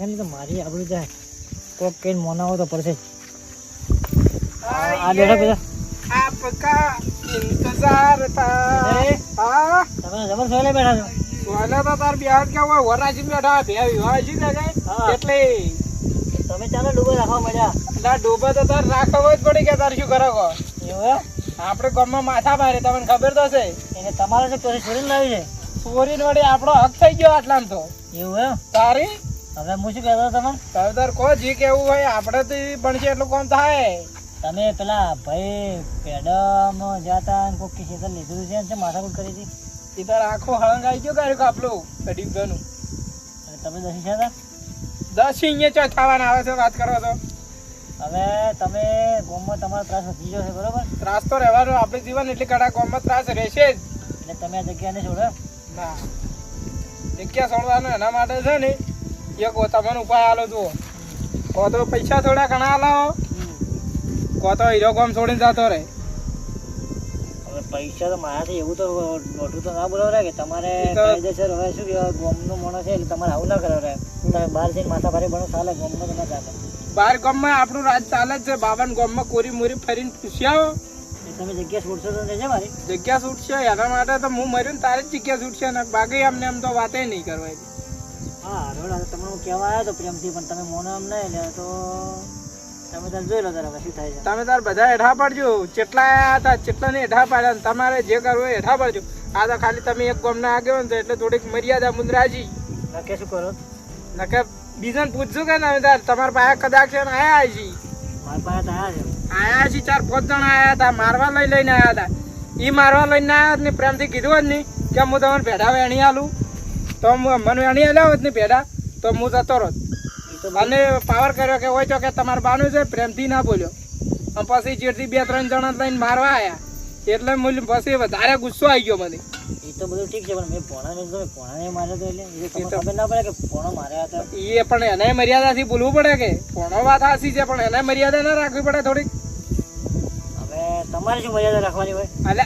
છે ને તો મારી આબરૂ જાય કોક કઈ મોનાવો તો પડશે જ. આ આ બેઠો પેલા आपका इंतजार था ए? हाँ તમે જબર સોલે બેઠા છો વાલા તો તાર બિહાર કે હોય વરાજી બેઠા બે વિવાજી ને હા. કઈ એટલે તમે ચાલો ડૂબો રાખવા મજા એટલે ડૂબે તો તાર રાખવો જ પડી કે તાર શું કરો કહો એવું એમ? આપણે ગામમાં માથા મારે તમને ખબર તો છે એને તમારે છે ચોરી છોડીને લાવી છે ચોરી વળી આપણો હક થઈ ગયો આટલામ તો એવું એમ તારી હવે હું શું કહેતો તમે? સરદાર કો જી કેવું હોય આપણે તો બનશે એટલું કોમ થાય? તમે પેલા ભાઈ પેડમાં જતા કોક કિસી લીધું છે ને માથાકૂટ કરી હતી. એ તાર આખો હળંગ આવી ગયો કાઢ્યું કાપલું કઢી ગયું તમે દસી છે દસ અહીંયા ચો થવાના આવે છે વાત કરો તો હવે તમે ગોમમાં તમારો ત્રાસ વધી ગયો છે બરોબર? ત્રાસ તો રહેવાનો આપણે જીવન એટલે કડા ગોમમાં ત્રાસ રહેશે જ. એટલે તમે આ જગ્યાને છોડો. ના. જગ્યા છોડવાનો એના માટે છે ને એક તમને ઉપાય આલો જુઓ. કો તો પૈસા થોડા ઘણા આલો કો તો હીરો કોમ છોડીને જતો રહે. હવે પૈસા તો મારાથી એવું તો નોટું તો ના બોલાવ કે તમારે કાયદેસર હવે શું કહેવાય ગામનો માણસ છે એટલે તમારે આવું ના કરાવરાય. તમે બહાર જઈને માથા ભારે ભણો ચાલે ગામમાં તો ના ચાલે. બાર ગામમાં આપણું રાજ ચાલે જ છે. બાવન ગામમાં કોરી મોરી ફરીને પૂછ્યા આવો તમે જગ્યા છોડશો તો રહેજે મારી જગ્યા છૂટશે એના માટે તો હું મર્યું ને તારે જ જગ્યા છૂટશે ને બાકી એમને એમ તો વાતે નહીં કરવાની હા રોડ તમને હું કહેવા આવ્યો તો પ્રેમથી પણ તમે મોનો એમ નહીં લે તો તમે તાર જોઈ લો તારે પછી થાય છે. તમે તાર બધા હેઠા પડજો. જેટલા આયા હતા જેટલા ને હેઠા પાડ્યા ને તમારે જે કરવું હોય હેઠા પડજો. આ તો ખાલી તમે એક ગામના આગળ ને તો એટલે થોડીક મર્યાદા મુંદરાજી. નકે શું કરો? નકે બીજાને પૂછજો કે ના તાર તમારા પાસે કદાચ છે ને આયા છી મારા પાસે તો આવ્યા છે. આયા છી ચાર પાંચ જણ આયા હતા મારવા લઈ લઈને આયા હતા. ઈ મારવા લઈને આયા હોત ને પ્રેમથી કીધું જ નહીં કે હું તમને ભેડા વેણી આલું. તો મને અણી આલ્યા હોત નહીં ભેડા. તો હું જતો રહો અને પાવર કર્યો કે હોય તો કે તમારે બાનું છે પ્રેમથી ના બોલ્યો. અને પછી ચીડથી બે ત્રણ જણા લઈને મારવા આવ્યા એટલે મૂલ્ય પછી વધારે ગુસ્સો આવી ગયો મને. એ તો બધું ઠીક છે પણ મેં પોણાને તો પોણાને માર્યો તો એટલે. એ તો- ખબર ના પડે કે પોણો માર્યા હતા. એ પણ એને મર્યાદાથી બોલવું પડે કે? પોણો વાત હાસી છે પણ એને મર્યાદા ના રાખવી પડે થોડીક. હવે તમારે શું મર્યાદા રાખવાની હોય? એટલે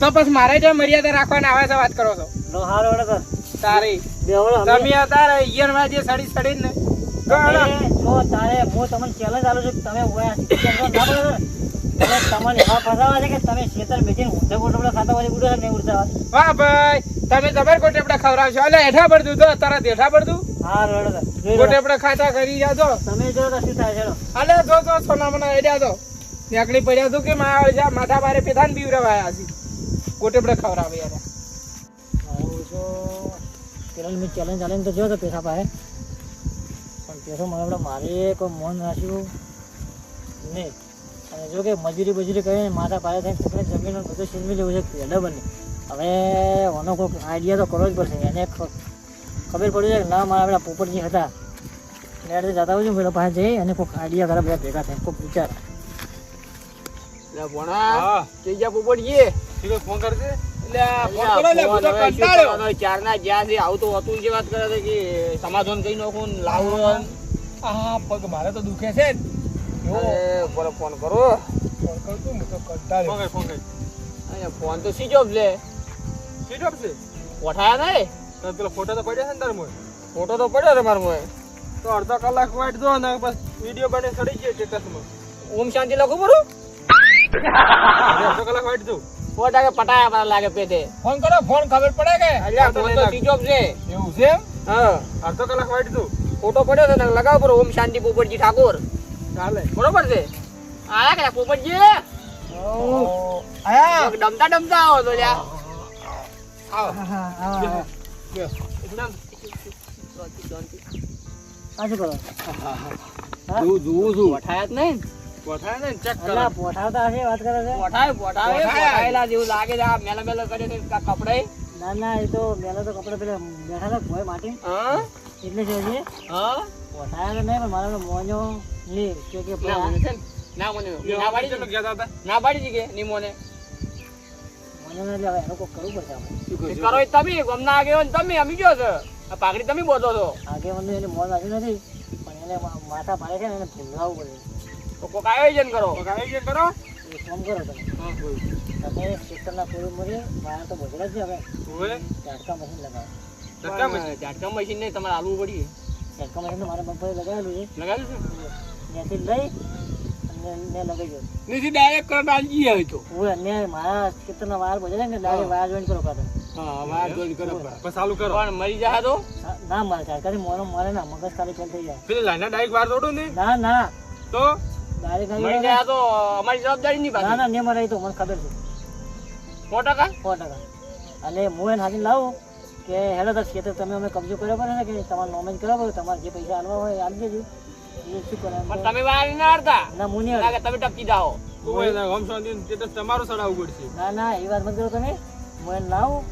તો પછી મારે જે મર્યાદા રાખવાના આવે છે વાત કરો છો. લો હારો વડે તારી. તમે અત્યારે ઈયરમાં જે સડી સડી ને જો તારે હું તમને ચેલેન્જ આલું છું તમે ઓયા ચેલેન્જ ને એટલે તમારે એવા ફસાવા છે કે તમે શેતર બેસીને ગોટવડા ખાતા હોય ઉડો નહીં ઉડતા વાહ ભાઈ તમે જબર ગોટેપડા ખવડાવશો. એટલે હેઠા દૂધ તો તરત હેઠા પડતું હા રોડ ગોટેપડા ખાતા કરી જાજો તમે જો શું થાય છે. અલે જો જો સોના મને આઈડિયા દો. નીકળી પડ્યા તું કે માં જા માથા બારે પેધાન બીવરાવાયા છે. ગોટેપડે ખવડાવે યાર. હું જો પેલા મેં ચેલેન્જ ચાલે તો જોયો હતો પેસા પાસે. પણ પેસો મને આપણે મારે કોઈ મન રાખ્યું નહીં. અને જો કે મજૂરી બજૂરી કરીને મારા પાસે થઈને છોકરે જમીન બધું છીનવી લેવું છે પહેલાં બને. હવે ઓનો કોઈક આઈડિયા તો કરવો જ પડશે. એને ખબર પડી છે કે ના મારા પેલા પોપટજી હતા. એટલે જતા હોય પેલા પાસે જઈ અને કોઈક આઈડિયા કરે બધા ભેગા થાય કોઈક વિચાર. હા. કેજા પોપડીએ ફોન કરજે ફોન કરો લે ના જ્યાં છે આવું તો હતું જે વાત કરે છે કે સમાધાન કઈ નાખું ને હા આ પગ મારે તો દુખે છે જ. જો, બોલો ફોન કરો. ફોન કરું તું, તો કંટાળ્યો. ફોન તો સ્વિચ ઓફ લે સ્વીટ ઓફ છે? ઓઠાયા નહીં? તો પેલો ફોટો તો પડ્યો છે ને તાર મોય? ફોટો તો પડ્યો તમારે મોય તો અડધો કલાક વાટ દો ને બસ વીડિયો બને સડી ગયો સ્ટેટસમાં ઓમ શાંતિ લખું બરું અડધો કલાક વાઈટ દઉં ફોટા કે પટાયા પર લાગે પેટે. ફોન કરો ફોન ખબર પડે કે? અલ્યા ફોન તો સ્વિચ છે. એવું છે? હા. અડધો કલાક વાઈટ તું ફોટો પડ્યો છે લગાવ પર ઓમ શાંતિ પોપટજી ઠાકોર. ચાલે. બરોબર છે? આયા કે પોપટજી? આયા. ડમતા ડમતા આવો તો લ્યા. આવો. એકદમ. આ શું કરો? જોઉં જોઉં છું પઠાયા જ નહીં ગોઠાય ને ચેક કરો અલા પોઠાવતા હશે વાત કરે છે? પોઠાય પોઠાય પોઠાય. પોઠાયેલા જેવું લાગે છે આ મેલા મેલા કરે છે કપડે ના ના એ તો મેલા તો કપડા પેલા બેઠા હતા ભોય માટે. હા? એટલે છે હજી હા? પોઠાયા નહીં પણ મારા પેલો લે કે કે ના મને ના પાડી કેટલો ગયા હતા? ના પાડી કે નિમોને? મોજો ને એટલે હવે એનું કોઈ કરવું પડશે કરો તમે ગમના આગેવાન તમે અમી ગયો છો? આ પાઘડી તમે બોધો છો. આગે મને એને મોન આવી નથી પણ એને માથા પાડે છે ને એને ભૂલાવવું પડે. તો કોક આયોજન કરો. તો કાંઈ કરો. ફોન કરો તમે. તમે સિસ્ટમના પૂરી મૂરી બહાર તો બોધેલા છે હવે. ઓવે ઝાટકા મશીન લગાવો. ઝાટકા મશીન? નહીં તમારે આલવું પડી ઝટકા મશીન મારા પપ્પાએ લગાવેલું છે. લગાવ્યું છે? ત્યાંથી લઈ અને લગાવી ગયો નથી ડાયરેક્ટ કરંટ આલી જઈએ તો. હું અને મારા ખેતરના વાર બોલે છે ને ડાયરેક્ટ વાર જોઈન કરો પાછો. હા વાર જોઈન કરો બસ ચાલુ કરો. પણ મરી જાય તો? ના મારે ઝાટકાથી મોનો મરે ના મગજ ખાલી ફેલ થઈ જાય. પેલી લાઈના ડાયરેક્ટ ને? ના ના. તો? મરી જાય તો અમારી જવાબદારી નહીં ના ના ને મરે એ તો મને ખબર છે. સો ટકા? સો ટકા. અને હું એને હાથી લાવું કે હેલો દસ ખેતર તમે અમે કબજો કર્યો પડે ને કે તમારે નોમેજ કર્યો પડે તમારે જે પૈસા આલવા હોય આલી દેજો. એ શું કરે? પણ તમે વાર ના હારતા ના હું નહીં લાગે તમે ટપકી જાઓ. હોમ શાંતિ સ્ટેટસ તમારું સડાવવું પડશે. ના ના એ વાત મત કરો તમે. હું એને લાવું.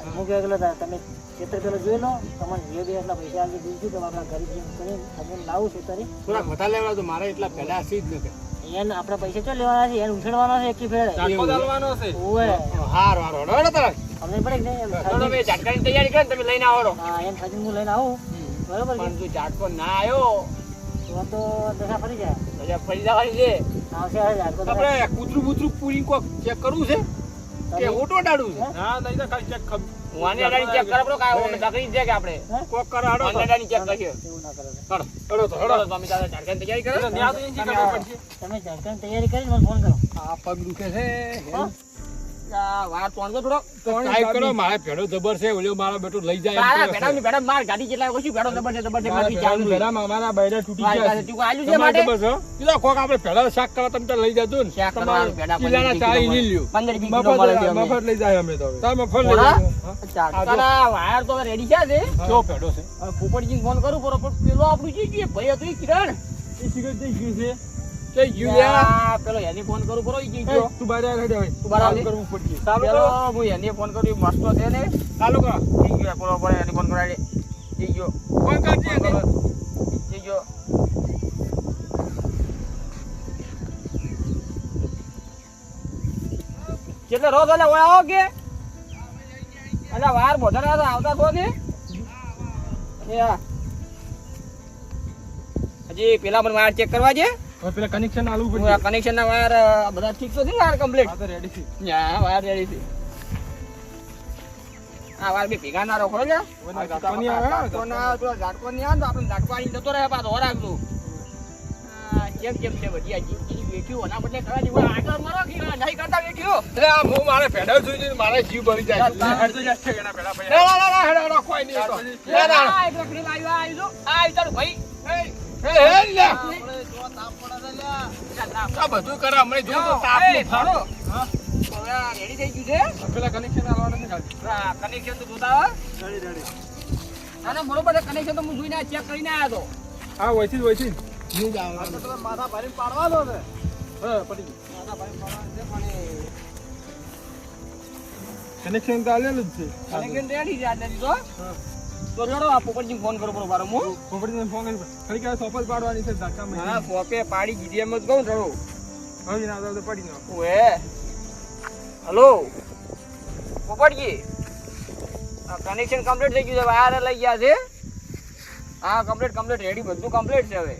અને હું કહે તમે ખેતર પેલો જોઈ લો તમારે જે બે એટલા પૈસા આપી દીધું કે આપણા ગરીબ જેમ કરીને તમે લાવું ખેતરી. થોડાક વધારે લેવા તો મારે એટલા પહેલા હશે જ નથી એને આપણા પૈસા ચો લેવાના છે? એને ઉછેડવાના છે એકી ફેરે? ચાલવાનો છે. ઓવે. હાર હાર હડો તરત અમને પડે કે એમ? તો તમે ઝાટકાની તૈયારી કરે તમે લઈને આવો હા એમ હું લઈને આવું. બરોબર પણ જો ના આવ્યો તો તો દશા ફરી જાય. જે ફરી જવાની છે. આવશે હવે આપણે કૂતરું બૂતરું પૂરી કોક ચેક કરવું છે? કે ઓટો ડાડું છે? ના નહીં તો ખાલી ચેક ખબર હું ચેક કરે બરો ઓમે તકલીફ છે કે આપણે? કોક કરો હડો આની અડાડી ચેક કરીએ. એવું ના કરો. હડો. હડો તો હડો. તમે તારે ઝાટકાની તૈયારી કરો. ત્યાં તો એની તમે પડશે તમે ઝાટકાની તૈયારી કરી મને ફોન કરો આ પગ દુખે છે. વાર તોણજો થોડો ટાઈપ કરો મારે ભેડો જબર છે ઓલો મારો બેટો લઈ જાય એમ તારા કહે ભેડા માર ગાડી જેટલા ઓછી ભેડો જબર છે જબર છે મારા ચાલુ ભેડાની ભેડામાં અમારા બૈરા ગયા છે. તું આલ્યું છે માટે? જબર છે? કીધા કોક આપણે ભેડા શાક કરવા તમે લઈ જજો ને. ભેડા લ્યો. કિલો મફત લઈ જાય અમે તો. તમે મફત લઈ. વાયર તો રેડી છે છે જો ભેડો છે. હવે ફોન કરું બરો પેલો આપણું છે? કે ભાઈ હતું ઈ કિરણ. એ સિગરેટ જઈ ગયું છે. જઈ ગયું પેલો એને ફોન કરું બરો ઈ ગયો. તું બારે આવ હેડે હવે. તું બારે આવ કરવું પડશે. પેલો હું એને ફોન કર્યું મસ્તો છે ને. ચાલો કરો. ઈ ગયો પેલો પડે એને ફોન કરાડે ઈ ગયો. ફોન કરજે એને. ઈ ગયો. કેટલે રોજ એટલે ઓય આવો કે? એટલે વાર બધા આવતા કોને હજી પેલા મને વાયર ચેક કરવા છે હવે પેલા કનેક્શન આલવું હું પડશે. કનેક્શન ના વાયર બધા ઠીક છે ને વાયર કમ્પ્લીટ આ તો રેડી છે. હા વાયર રેડી છે. આ વાર બી ભેગા ના રાખો લે ઝાટકો નહીં આવે, તો ના તો ઝાટકો નહીં આવે તો આપણે ઝાટકો આવીને જતો રહે પાછો રાખજો. કેમ કેમ છે બધી આ જીવ વેઠ્યું એના બદલે કરવા જેવું. આગળ મરો કે નહીં કરતા વેઠ્યું. એટલે આ હું મારે ભેડા જોઈ જોઈને મારે જીવ ભરી જાય. હેડતો જાય છે એના ભેડા પછી. ના, ના, ના, હેડો, હેડો, કોઈ નહીં તો. ના, ના, એક રખડી લાવ્યો, આ આવી જો આ આવ્યો ભાઈ. એ એ લે. આ બધું કરે હમણાં જો તો તાપ ફાડો. હા. તો હવે આ રેડી થઈ ગયું છે પેલા કનેક્શન આલવાના છે કનેક્શન તો જોતા આવો. Ready, ready. ના, ના, બરોબર છે, કનેક્શન તો હું જોઈને ચેક કરીને આવ્યો હતો હા, વહીથી જ, વહીથી જ. હા, પતી ગયું. કનેક્શન તો આલેલું જ છે કનેક્શન રેડી છે આજથી તો હા. તો આ ફોન કરો હું? પોપટીને ફોન કરી ખાલી કે સોપ પાડવાની છે હા પોપે પાડી દીધી એમ જ કહું જોડો હવે ના તો પડી નાખો ઓએ હલો? પોપટજી આ કનેક્શન કમ્પ્લીટ થઈ ગયું છે વાયર લઈ ગયા છે? હા કમ્પ્લીટ કમ્પ્લીટ રેડી બધું કમ્પ્લીટ છે હવે.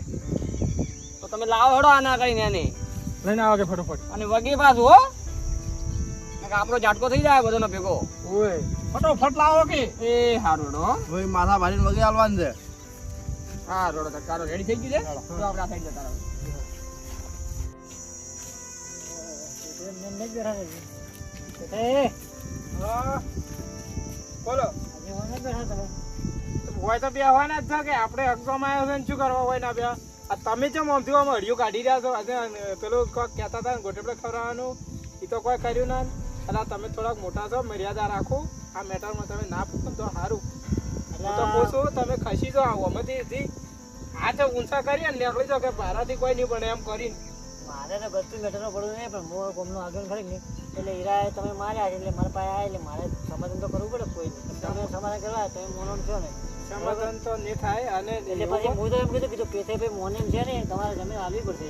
તો તમે લાવો હડો આના કરીને એને લઈને આવો કે ફટોફટ? અને વગી પાછું હો. આપણો ઝાટકો થઈ જાય બધાનો ભેગો. ઓય. ફટોફટ લાવો કે? એ હારોડો ભાઈ માથા ભારી વગે આલવાનું છે. હા રોડો તો તારો રેડી થઈ ગયું છે? તો આપણે આ સાઈડ જતા તમે. હોય તો જ છે કે? આપણે અગવામાં આવ્યો ને શું કરવા હોય ના બે? આ તમે ચમ આમથી આમ હડિયું કાઢી રહ્યા છો? પેલું કોક કહેતા હતા ને ગોટેપડે ખવડાવવાનું. એ તો કોઈ કર્યું ના. એટલે તમે થોડાક મોટા છો મર્યાદા રાખો. આ મેટરમાં તમે ના પૂછો તો સારું હું તો પૂછું તમે ખસી જો આવો. તો ઊંચા કરીએ ને નીકળી જાઓ કે બારાથી કોઈ નહીં બને એમ કરીને. મારે તો ગતું મેટરનો પડવું નહીં પણ હું ગમનો આગળ ખરી ને એટલે હીરા તમે માર્યા એટલે મારા પાસે આવ્યા એટલે મારે સમાધાન તો કરવું પડે કોઈ તમે સમાધાન કરવા તમે મોનો છો ને. સમાધાન તો નહીં થાય અને એટલે પછી હું તો એમ કીધું કીધું પેથે ભાઈ મોને છે ને તમારે જમીન આવી પડશે.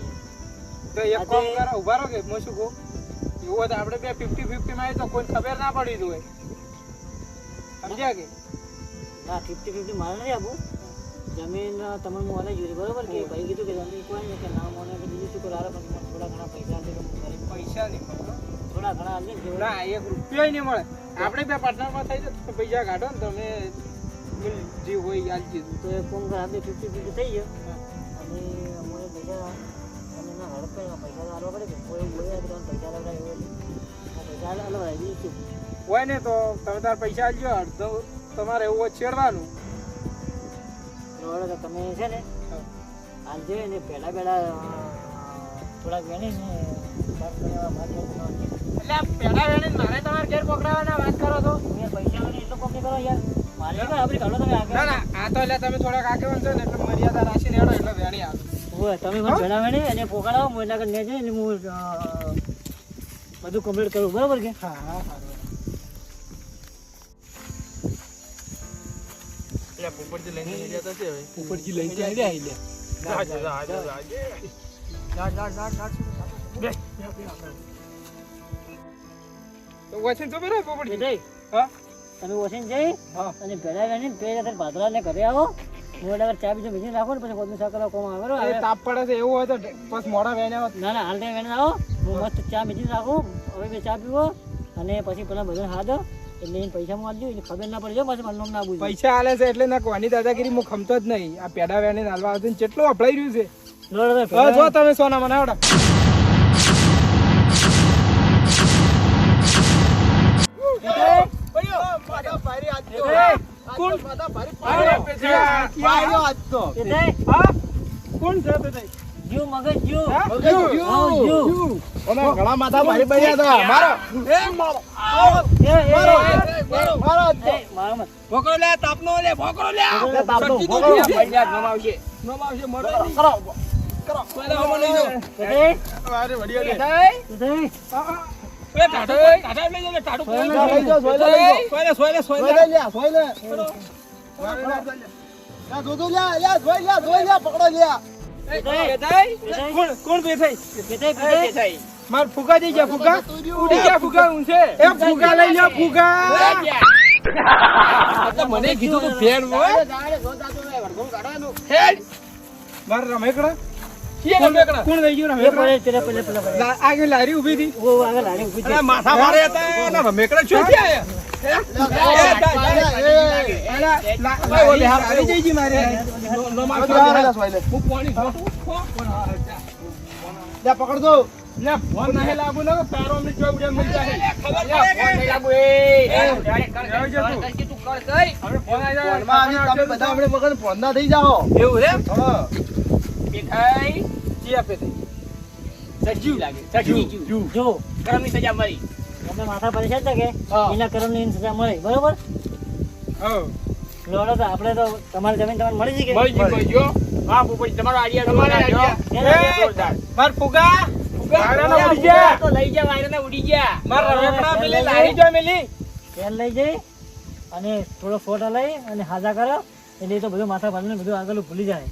તો એક કામ કરો ઊભા રહો કે હું શું કહું? એવું હોય તો આપણે બે ફિફ્ટી ફિફ્ટી આવી તો કોઈ ખબર ના પડી હોય. સમજ્યા કે ના ફિફ્ટી ફિફ્ટી મારે નથી આપવું જમીન તમને મને જોઈ બરોબર કે ભાઈ કીધું કે જમીન કોઈ નહીં કે ના મને બીજું શું કરો પણ થોડા ઘણા પૈસા આપી. પૈસા નહીં. થોડા ઘણા આપી જેવડા એક રૂપિયા નહીં મળે આપણે બે પાર્ટનરમાં થઈ જાય તો પૈસા કાઢો ને તમે જે હોય એ કીધું તો એ ફોન કર આપણે ફિફ્ટી ફિફ્ટી થઈ ગયો અને અમારે પૈસા અને ના હડપ પૈસા લાવવા પડે કે કોઈ એવું હોય પૈસા લાવડા એવું પૈસા બીજું શું હોય ને તો તમે તાર પૈસા આલજો અડધો તમારે એવું છેડવાનું. તો તમે છે ને આજે ને પહેલા પહેલા થોડાક વેણી ને એટલે પેલા વેણે મારે તમારે ઘેર પકડાવવાના વાત કરો તો પૈસા એટલો કોમ કરો યાર. મારે આપણી તમે આગળ. ના ના આ તો એટલે તમે થોડાક આગેવાન છો ને એટલે મર્યાદા રાખીને હેડો એટલે વેણી આવે. હોય તમે મને પહેલા પોકાડાવો હું એના કરીને જઈને હું બધું કમ્પ્લીટ કરું. બરાબર કે? હા હા હા પોપટજી લઈને જતા છે હવે. પોપટજી લઈને આવી રહ્યા એટલે જાજો જાજો તો વચન તો બરાબર પોપટજી. જઈ હા? તમે જઈ હા. અને બે ભાદરાને ઘરે આવો. હું ચા બીજું બીજી નાખો ને પછી કોદનું કરવા કોમ આવે? તાપ પડે છે એવું હોય તો બસ મોડા વેણે ના ના હાલ ટાઈમ આવો. હું મસ્ત ચા બીજી રાખું હવે બે ચા પીવો અને પછી પેલા બધા હાથો એટલે એને પૈસા આપજો એટલે ખબર ના પડે. પછી મારું ના પૂછ્યું પૈસા આલે છે એટલે ના કોની દાદાગીરી હું ખમતો જ નહીં. આ પેડા વેણે નાલવા આવતું ને કેટલું અફળાઈ રહ્યું છે. જો તમે સોના મને આવડા. કોણ? છે તે મગજ જીવ મગજ જીવ. ઓમે ઘણા માથા ભારી પડ્યા હતા મારો એ, એ, એ, મારો મારો મારો મારો ભોકરો લે તાપનો લે ભોકરો લે તાપનો, ભોકરો. જોઈએ. પૈસા નમાવશે. નમાવશે, મળે નહીં. કરો પહેલા હમણાં લઈ જાઓ. અરે વડિયા લે. થઈ? એ ટાટો ટાટા લઈ જાઓ ટાટો લઈ જાઓ, સોય લઈ જાઓ. લે, સોય લે, લે. લઈ લ્યા, સોય લે. લ્યા, દૂધું લ્યા, લ્યા, સોય લ્યા, સોય લ્યા, પકડો લ્યા. કોણ કોણ. માર ફુગા જઈ ગયા ફુગા? ઉડી ગયા ફુગા છે. એ ફુગા લઈ લ્યો ફુગા. મને કીધું તું ફેર હોય. માર રમેકડા? કોણ લઈ ગયું રમેકડા? આગળ લારી ઊભી હતી. માથા મારે હતા રમેકડા ચોથી આયા મારે ફોન ને, થઈ જાઓ. એવું છે? હા. જી આપે તે. સજ્જુ લાગે, સજીવ જો કરમની સજા મળી. તમે માથા પરેશાન છે કે એના કર્મની સજા મળે બરોબર. લોડો તો આપણે તો તમારી જમીન તમારે મળી કે? મળી હા, પોપટ, તમારો આઈડિયા તમારે આઈડિયા. જોરદાર. માર ફુગા? વાયરાના ઉડી ગયા. તો લઈ જા, વાયરાના ઉડી ગયા. માર રમેકડા પેલી લારી જો. મેલી? તેલ લઈ જઈ અને થોડો ફોટો લઈ અને હાજા કરો. એટલે તો બધું માથા ભાંગીને બધું આગળ ભૂલી જાય.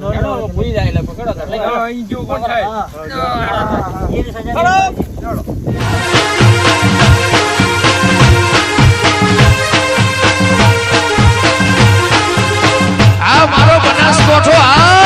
લોડ હેડો, લેવાનો. ભૂલી જાય એટલે પકડો આ મારો બનાસકોઠો આ